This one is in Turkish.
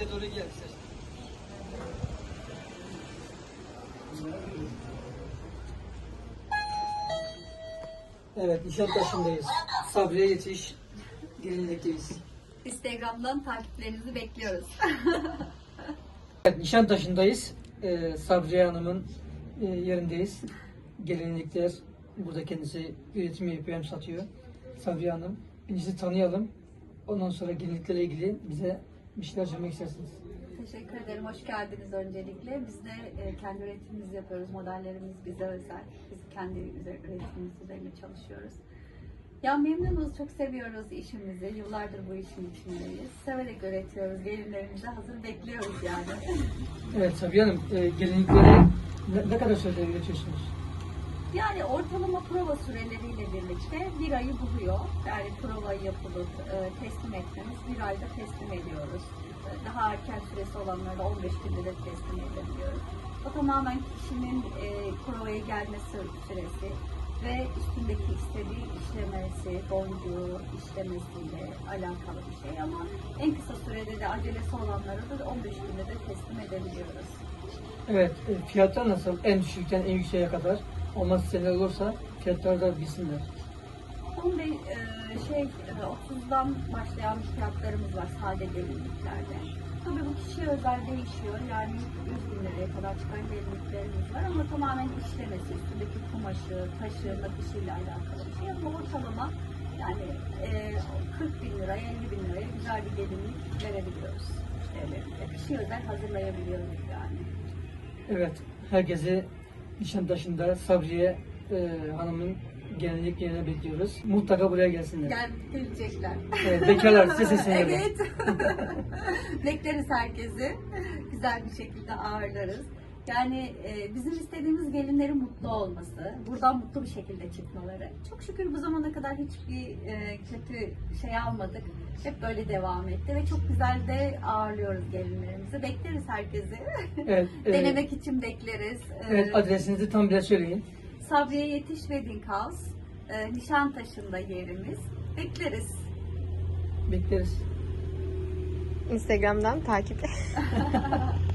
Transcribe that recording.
bize doğru gel. Evet, Nişantaşı'ndayız. Sabriye Yetiş, gelinlikteyiz. Instagram'dan takiplerinizi bekliyoruz. Evet, Nişantaşı'ndayız. Ee, Sabriye Hanım'ın e, yerindeyiz. Gelinlikler, burada kendisi üretim yapıyor hem satıyor. Sabriye Hanım, bizi tanıyalım. Ondan sonra gelinliklerle ilgili bize bir şeyler söylemek istersiniz. Teşekkür ederim. Hoş geldiniz öncelikle. Biz de e, kendi üretimimizi yapıyoruz. Modellerimiz bize özel. Biz kendi üretimimiz üzerine çalışıyoruz. Ya memnunuz, çok seviyoruz işimizi. Yıllardır bu işin içindeyiz. Severek üretiyoruz. Gelinlerimizi hazır bekliyoruz yani. Evet Sabriye Hanım, e, gelinlikleri ne, ne kadar sürede üretiyorsunuz? Yani ortalama prova süreleriyle birlikte bir ayı buluyor. Yani prova yapılıp e, teslim etmemiz bir ayda teslim ediyoruz. E, Daha erken süresi olanları da 15 günde de teslim edebiliyoruz. O tamamen kişinin e, provaya gelmesi süresi ve üstündeki istediği işlemesi, boncuğu işlemesiyle alakalı bir şey ama en kısa sürede de acelesi olanları da 15 günde de teslim edebiliyoruz. Evet, fiyatlar nasıl? En düşükten en yükseğe kadar olmaz seneler olursa fiyatları da bilsinler. Son bir e, şey e, 30'dan başlayan fiyatlarımız var sade gelinliklerde. Tabii bu kişiye özel değişiyor. Yani 100 bin liraya kadar çıkan gelinliklerimiz var ama tamamen işlemesi, üstündeki kumaşı, taşı, nakışıyla alakalı bir şey. Ama ortalama yani e, 40 bin liraya, 50 bin liraya güzel bir gelinlik verebiliyoruz müşterilerimize. Kişiye özel hazırlayabiliyoruz yani. Evet, herkesi Nişantaşı'nda Sabriye e, Hanım'ın gelinlik yerine bekliyoruz. Mutlaka buraya gelsinler. Gel gelecekler. Evet, bekarlar size seslenelim. Evet. Bekleriz herkesi. Güzel bir şekilde ağırlarız. Yani e, bizim istediğimiz gelinlerin mutlu olması, buradan mutlu bir şekilde çıkmaları. Çok şükür bu zamana kadar hiçbir e, kötü şey almadık. Hep böyle devam etti ve çok güzel de ağırlıyoruz gelinlerimizi. Bekleriz herkesi. Evet, e, Denemek için bekleriz. E, evet adresinizi tam biraz söyleyin. Sabriye Yetiş Wedding House, e, Nişantaşı'nda yerimiz. Bekleriz. Bekleriz. Instagram'dan takip